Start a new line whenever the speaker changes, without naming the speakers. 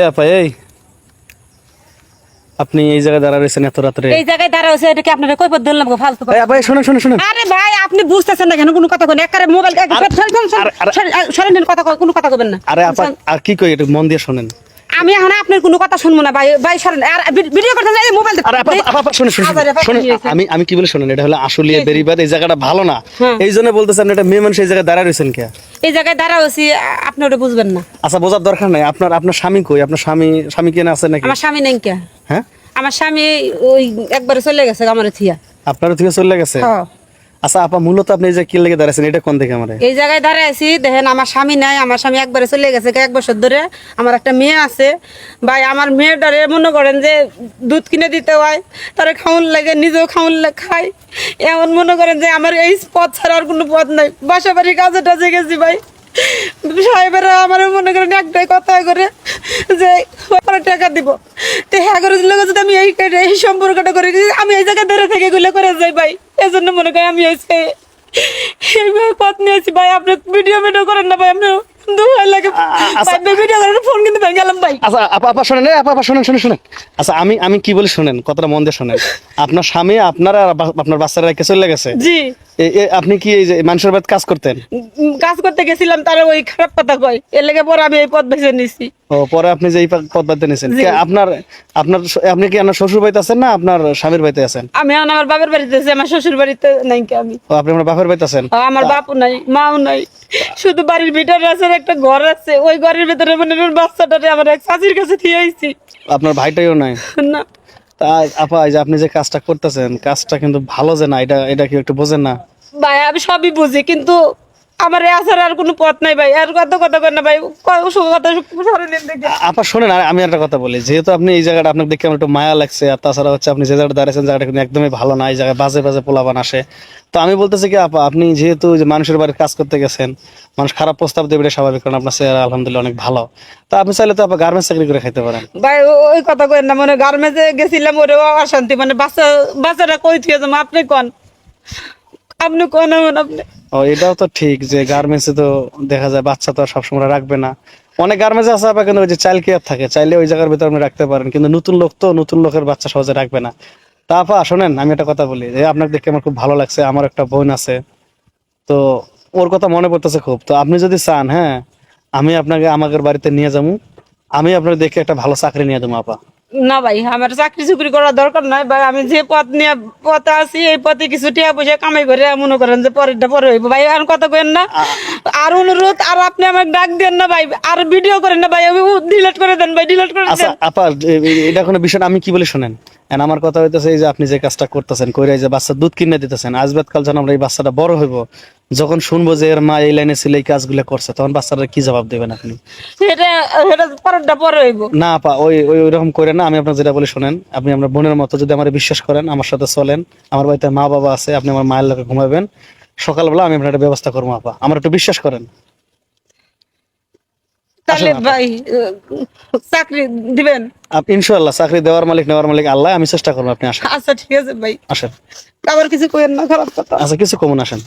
এ আপা এই। আপনি এই জায়গায় দাঁড়া রয়েছেন এত রাত্রে।
এই জায়গায় দাঁড়া হয়েছে এটা কি আপনারা কই পথ ধরলাম গো ফালতু কথা।
এই আপা এই শোনেন শোনেন শোনেন।
আরে ভাই আপনি বুঝতেছেন না কেন কোনো কথা মোবাইল সরেন কথা কোনো কথা কবেন না।
আরে আপা আর কি কই মন দিয়ে শোনেন।
আমি এখন আপনার কোনো কথা শুনব না ভাই ভাই সরেন। আর ভিডিও করতে যাই মোবাইল
আরে আপা আপা শুনেন
কি হয়েছে?
আমি আমি কি বলে শোনেন এটা হলো আসলিয়া বেরিবাদ এই জায়গাটা ভালো না।
হ্যাঁ।
এই জন্য বলতেছেন আপনি একটা মেয়ে মানুষ এই জায়গায় দাঁড়া রয়েছেন কে?
এই জায়গায় দাঁড়া হয়েছি আপনি ওটা বুঝবেন না।
আচ্ছা বোঝার দরকার নাই। আপনার আপনার স্বামী কই? আপনার স্বামী স্বামী কেন আছে নাকি?
আমার স্বামী নেই কে?
হ্যাঁ?
আমার স্বামী ওই একবারে চলে গেছে আমার থিয়া
আপনারও থেকে চলে গেছে?
হ্যাঁ।
আচ্ছা আপা, মূলত আপনি যে কি লেগে দাঁড়াইছেন, এটা কোন দিকে আমার?
এই জায়গায় দাঁড়ায় আছি, দেখেন আমার স্বামী নাই, আমার স্বামী একবারে চলে গেছে এক বছর ধরে। আমার একটা মেয়ে আছে। ভাই, আমার মেয়েটারে মনে করেন যে দুধ কিনে দিতে হয়, তারে খাউন লাগে, নিজেও খাউন খাই। এমন মনে করেন যে আমার এই পথ ছাড়া আর কোনো পথ নাই। বাসা বাড়ি কাজে টাজে গেছি, ভাই। সাহেবেরা আমার মনে করেন একটাই কথা করে যে টাকা দিব। তো হ্যাঁ করে দিলে যদি আমি এই এই সম্পর্কটা করে আমি এই জায়গায় ধরে থেকে গুলো করে যাই ভাই মনে করেন আমি এইভাবে পথ নিয়েছি ভাই। আপনি ভিডিও ভিডিও করেন না ভাই আপনি
আমি আমি কি বলি শোনেন কথাটা মন দিয়ে শোনেন। আপনার স্বামী আপনার আপনার বাচ্চারা চলে গেছে?
জি।
আপনি কি এই যে মানুষের বাড়িতে কাজ করতেন?
কাজ করতে গেছিলাম তারা ওই খারাপ কথা কয়। এর লেগে পরে আমি এই পথ বেছে নিছি।
ও পরে আপনি যে এই পা- পদ বাড়িতে নিয়েছেন আপনার আপনার আপনি কি আপনার শ্বশুর বাড়িতে আছেন না আপনার স্বামীর বাড়িতে আছেন?
আমি আমার বাবার বাড়িতে আছি আমার শ্বশুর বাড়িতে নাই কি আমি।
ও আপনি আপনার বাপের বাড়িতে আছেন?
আমার বাপু নাই মাও নাই। শুধু বাড়ির ভিতরে আছে একটা ঘর আছে। ওই ঘরের ভিতরে মানে আমার বাচ্চাটারে আমার এক চাচির কাছে দিয়ে আইছি।
আপনার ভাইটাইও নাই?
না।
তা আপা, এই যে আপনি যে কাজটা করতেছেন, কাজটা কিন্তু ভালো যে না, এটা এটা কি একটু বোঝেন না?
ভাই, আমি সবই বুঝি, কিন্তু আমার আসার আর কোনো পথ নাই ভাই আর কত কথা কর না ভাই কথা
আপা শোনেন আর আমি একটা কথা বলি যেহেতু আপনি এই জায়গাটা আপনার দেখে আমার একটু মায়া লাগছে আর তাছাড়া হচ্ছে আপনি যে জায়গাটা দাঁড়িয়েছেন জায়গাটা কিন্তু একদমই ভালো না এই জায়গায় বাজে বাজে পোলাবান আসে। তো আমি বলতেছি কি আপা আপনি যেহেতু যে মানুষের বাড়ির কাজ করতে গেছেন মানুষ খারাপ প্রস্তাব দেবে এটা স্বাভাবিক কারণ আপনার চেহারা আলহামদুলিল্লাহ অনেক ভালো। তো আপনি চাইলে তো আপা গার্মেন্টস চাকরি করে খাইতে পারেন।
ভাই ওই কথা কই না মানে গার্মেন্টে গেছিলাম ওরে অশান্তি মানে বাচ্চা বাচ্চাটা কই থিয়ে আপনি কোন? আপনি কোন আপনি
ও, এটাও তো ঠিক যে গার্মেন্টসে তো দেখা যায় বাচ্চা তো আর সবসময় রাখবে না। অনেক গার্মেন্টস আছে আপা কিন্তু ওই যে চাইল্ড কেয়ার থাকে, চাইলে ওই জায়গার ভিতরে আপনি রাখতে পারেন, কিন্তু নতুন লোক তো নতুন লোকের বাচ্চা সহজে রাখবে না। তা আপা, শোনেন, আমি একটা কথা বলি যে আপনার দেখে আমার খুব ভালো লাগছে, আমার একটা বোন আছে, তো ওর কথা মনে পড়তেছে খুব। তো আপনি যদি চান হ্যাঁ আমি আপনাকে আমাদের বাড়িতে নিয়ে যাব, আমি আপনার দেখে একটা ভালো চাকরি নিয়ে দেবো আপা।
না ভাই আমার চাকরি চুকরি করার দরকার নাই ভাই আমি যে পথ নিয়ে পথে আছি এই পথে কিছু টিয়া পয়সা কামাই করে মনে করেন যে পরেরটা পরে হইব। ভাই আর কথা কেন না। আর অনুরোধ আর আপনি আমাকে ডাক দেন না ভাই আর ভিডিও করেন না ভাই আমি ডিলিট করে দেন ভাই ডিলিট করে
আচ্ছা
দেন।
আপা এটা কোনো বিষয় আমি কি বলে শোনেন? And আমার কথা হইতেছে এই যে আপনি যে কাজটা করতেছেন কইরা যে বাচ্চা দুধ কিনে দিতেছেন আজবাদ কাল যখন আমরা এই বাচ্চাটা বড় হইব। যখন শুনব যে এর মা এই লাইনে ছিল এই কাজগুলো করছে তখন বাচ্চাটা কি জবাব দেবেন আপনি?
এটা এটা পরেরটা পরে হইব।
না পা ওই ওই ওইরকম করে না আমি আপনার যেটা বলি শোনেন আপনি আমার বোনের মতো যদি আমার বিশ্বাস করেন আমার সাথে চলেন আমার বাড়িতে মা বাবা আছে আপনি আমার মায়ের লোকে ঘুমাবেন সকালবেলা আমি আপনার একটা ব্যবস্থা করব আপা। আমার একটু বিশ্বাস করেন।
তাহলে ভাই চাকরি দিবেন?
আপনি ইনশাল্লাহ চাকরি দেওয়ার মালিক নেওয়ার মালিক আল্লাহ আমি চেষ্টা করব আপনি আসেন।
আচ্ছা ঠিক আছে ভাই।
আসেন।
আবার কিছু কইেন না খারাপ কথা।
আচ্ছা কিছু কমন আসেন।